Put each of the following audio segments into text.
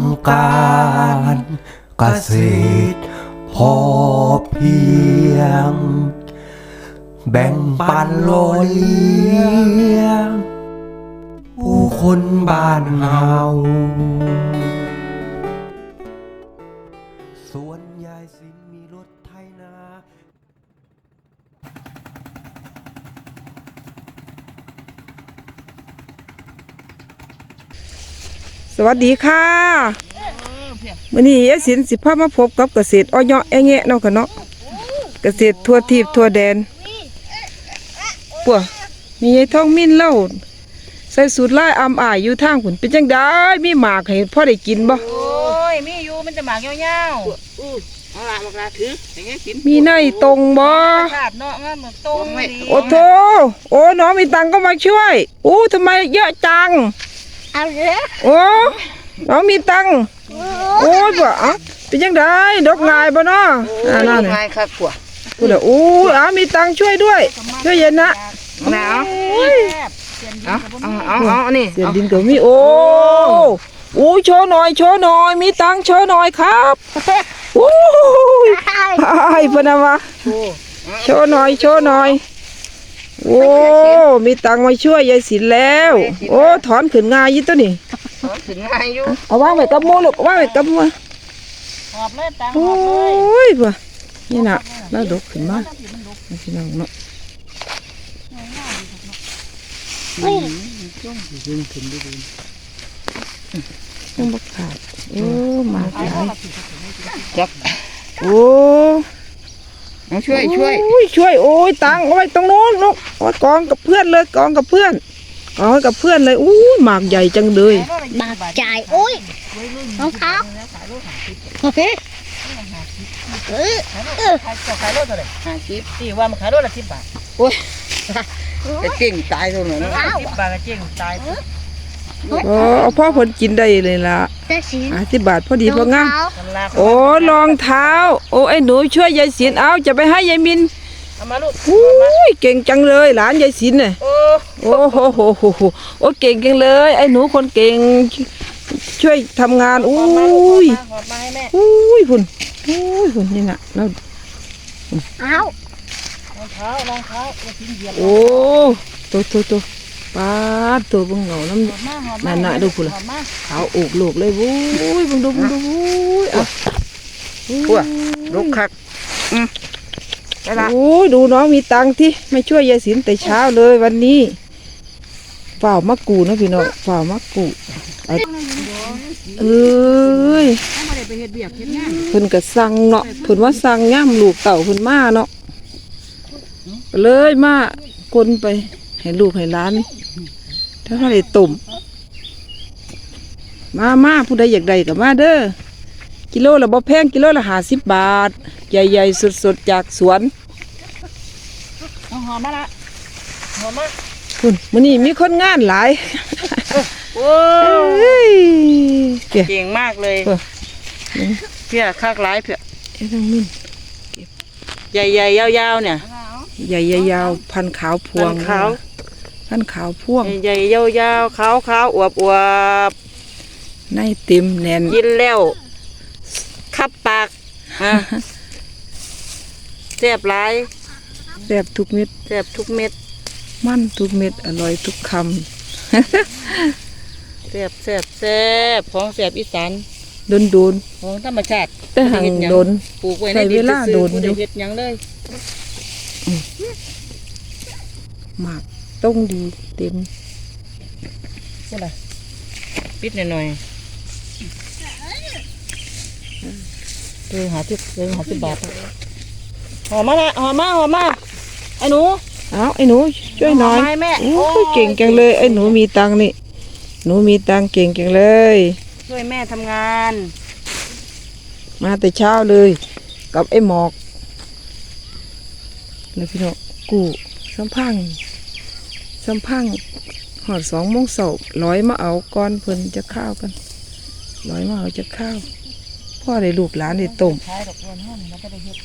ำการเกษตรพอเพียง แบ่งปันโลยเลี้ยงผู้คนบ้านเฮา สวัสดีค่ะวันนี้ยายสินสิพามาพบกับเกษตรอ้อยเงาะแอะแงะเนาะค่ะเนาะเกษตรทั่วทีบทั่วแดนปัวมียายทองมิ้นเล่าใส่สูตรไล่อำอายอยู่ทางขุนเป็นจังได้มีหมากให้พ่อได้กินบ่โอ้ยมีอยู่มันจะหมากยาวๆอือเอาละมากระถืออย่างงี้กินมีในตรงบ่ชาติเนาะงั้นมันตรงดีโอ้โถโอ้น้องมีตังค์ก็มาช่วยอู้ทำไมเยอะจัง เอาเลยโอ้น้องมีตังค์โอ้ยบ่เอ้าเป็นจังได้ดอกงายบ่เนาะอ่านั่นน่ะง่ายครับผัวพูดเลยอู้อ้ามีตังค์ช่วยด้วย ช่วยเย็นนะหนาวโอ้ยเอาเอาเอาเอาอันนี้เสียดินก็มีโอ้โอ้โชว์หน่อยโชว์หน่อยมีตังค์โชว์หน่อยครับโอ้ยไอ้พะนาวะโชว์หน่อยโชว์หน่อย โอ้มีตังค์มาช่วยยายสินแล้ว โอ้ถอนขึ้นงายยี่ตัวนี่ถึงง่ายอยู่เอาวางไว้กับหมูลูกเอาวางไว้กับหมูหอบเลยตังโอหอบเลย้ยป่ะนี่น่ะแล้วดกขึ้นมาพี่น้องเนาะยังบกขาดโอ้มาหลายจับโอ้ เอาช่วยช่วยโอ้ยช่วยโอ้ยตังเอาไว้ตรงโน้นลูกเอาไว้กองกับเพื่อนเลยกองกับเพื่อนกองไว้กับเพื่อนเลยอู้ยหมากใหญ่จังเลยบาดจ่ายโอ้ยรองเท้าโอเคเออขายขายรถเท่าไหร่ห้าสิบตีว่ามันขายรถละสิบบาทโอ้ยจะเจ๊งตายตรงนั้นสิบบาทก็เจ๊งตาย โอ้เอาพ่อผลกินได้เลยล่ะแต่สีห้าสิบบาทพอดีพองามมันลาโอ้รองเท้า โอ้ไอ้หนูช่วยยายศิลเอาจะไปให้ยายมินเอามาลูกอู้ยเก่งจังเลยหลานยายศิลเนี่ยโอ้โอ้โหโหโหโหโอ้เก่งจังเลย ไอ้หนูคนเก่งช่วยทำงานอุ้หอบมาลูกยหอบมาให้แม่อุ้ยพุ่นอุ้ยพุ่นนี่น่ะแล้วเอารองเท้ารองเท้าอย่าทิ้งเหยียบโอ้ตัวตัวตัว ปาดตัวเบังเหงาน้ำหอบมาหอบนั่มานน่ะดูพุ่นล่ะหอบมาขาวโอกโลกเลยวุ้ยเบังดูเบังดูวุ้ยอะทั่วลูกคักอืมได้ละโอ้ยดูน้องมีตังค์ที่ไม่ช่วยยายสินแต่เช้าเลยวันนี้ฝ่าวมักกูนะพี่น้องฝ่าวมักกูเอาเอ้ยไม่ได้ไปเฮ็ดเบียกเฮ็ดงานเพิ่นก็สั่งเนาะเพิ่นว่าสั่งย่ามลูกเต่าเพิ่นมาเนาะก็เลยมากลไปให้ลูกให้หลาน ถ้าเขาได้ต้มมามาผู้ใดอยากได้ก็มาเด้อกิโลละบ่แพงกิโลละห้าสิบบาท ใหญ่ๆสดๆจากสวนเอาหอมมาละหอมมาคุณมื้อนี้มีคนงานหลายโอ้เอ้ยเปียเก่งมากเลยเออเพี้ยคักหลายเพี้ยเอ้ยทางมินใหญ่ๆยาวๆเนี่ย ใหญ่ยาวๆพันขาวพวงพันขาว พันขาวพ่วงใหญ่ๆยาวๆขาวๆอวบในเต็มแน่นๆกินแล้วคับปากอะแซ่บหลายแซ่บทุกเม็ดแซ่บทุกเม็ด มันทุกเม็ดอร่อยทุกคแซ่บแซ่บแซ่บของแซ่บอีสานำโดนโดนของธรรมชาติๆแต่หังบ่ไเฮ็หยัโดนปลูกไว้ในใส่ดิเวนลาซื่อโดนๆบ่อยู่ได้เฮ็ดหยังเลยหมาก ต้องดีเต็มพูดล่ะปิดหน่อยๆเออหาสิบเออหาสิบบาทหอมมาละหอมมาหอมมาไอ้หนูเอาไอ้หนูช่วยหน่อยหอมไหมแม่โอ้โอ้ยเก่งจังเลยไอ้หนูมีตังค์นี่หนูมีตังค์เก่งจังเลย ช่วยแม่ทำงาน มาแต่เช้าเลย กับไอ้หมอกแล้วพี่น้องกูสัมพัง สัมพังหอดสองโมงเสาร์ร้อยมาเอาก้อนเพิ่นจะข้าวกันร้อยมาเอาจะข้าวพ่อได้ลูกหลานได้ต้มขายดอกบัวห้องแล้วก็ได้เฮ็ด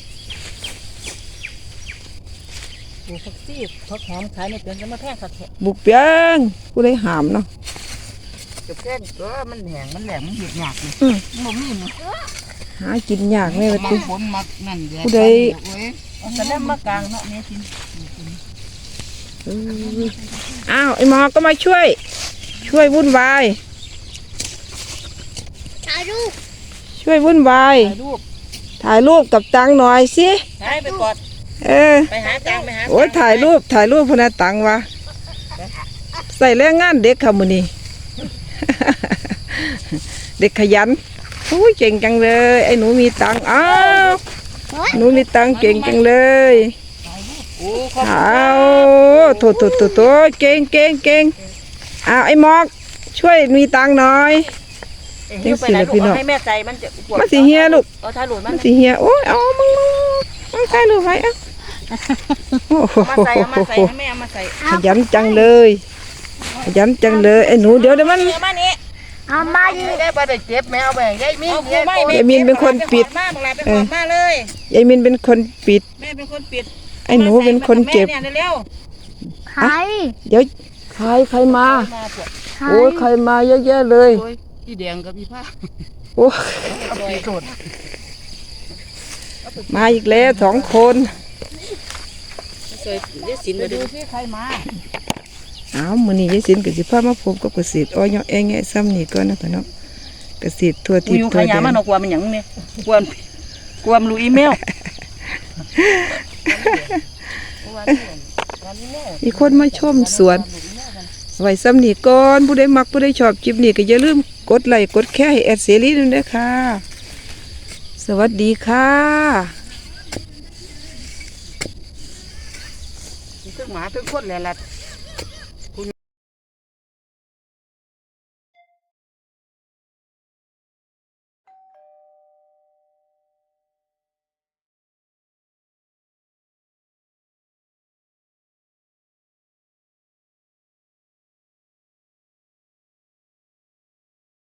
ปลูกผักซีผักหอมขายในเปลี่ยนจะมาแพงสักแค่บุกเปียงกูได้หามเนาะกับแค่ก็มันแหงมันแหลมมันเห็ดหยากเลยอืมมันบ่มีมันหากินยากแม่ว่าติฝนมักนั่นเดือผู้ใดโอ้ยเอาแต่แล้วมากลางเนาะแม่กินเอออ้าวไอ้หมอก็มาช่วย ช่วยวุ่นวายถ่ายรูปช่วยวุ่นวายถ่ายรูปถ่ายรูปกับตังหน่อยสิถ่ายไปกอดเออไปหาตังไปหาโอ้ยถ่ายรูปถ่ายรูปพนาตังวะใส่แรงงานเด็กค่ะมือนี้เด็กขยันอุ้ยเก่งจังเลย ไอ้หนูมีตังค์อ้าวหนูมีตังค์เก่งจังเลย โอ้ขอบอ้าวโถโถโถโถเก่งเก่งเก่งอ้าวไอ้หมอกช่วยมีตังค์หน่อยเอ้ยหิ้วไปไหนลูกเอาให้แม่ใจมันจะปวดมาสิเฮียลูกเอาถ่ายรูปมัมานสิเฮียโอ้ยเอามึงมึงใส่รูปไว้อะโอ้โหเอามาใส่เอามาใส่ให้แม่เอามาใส่ขยันจังเลยขยันจังเลยไอ้หนูเดี๋ยวเดี๋ยวมัน เอามานี่เอามาดิได้บ่ได้เจ็บแมวแบ่งยายมียายมีนเป็นคนปิด มาบอกลาไปขอมาเลยยายมินเป็นคนปิดแม่เป็นคนปิด ไอ้หนูเป็นคนเจ็บแม่เนี่ยเร็วใครเดี๋ยวใครใครมา ๆมาปวดใครโอ้ยใครมาเยอะแยะเลยโอ้ยพี่แดงกับพี่ผ้าโอ้เอาไปโดดมาอีกแล้วสองคนเคยเรียกสินมาดูที่ใครมาอ้าวมื้อนี้ยายสินก็สิพามาพบกับเกษตรอ้อยแองแงะซ้ำนี่ก่อนนะพ่อเนาะเกษตรทั่วกูทิศอยู่ทั่ขวแดยะมันนเอากลัวมันหยังเนี่ยกลัวกลัวมันรู้อีเมล อีคนมาชมสวน ไว้ซ้ำนี่ก่อนผู้ใดมักผู้ใดชอบคลิปนี้ก็อย่าลืมกดไลค์กดแค่ให้แอดเสรีด้วยนะคะสวัสดีค่ะถึงหมาถึงคนแหละล่ะ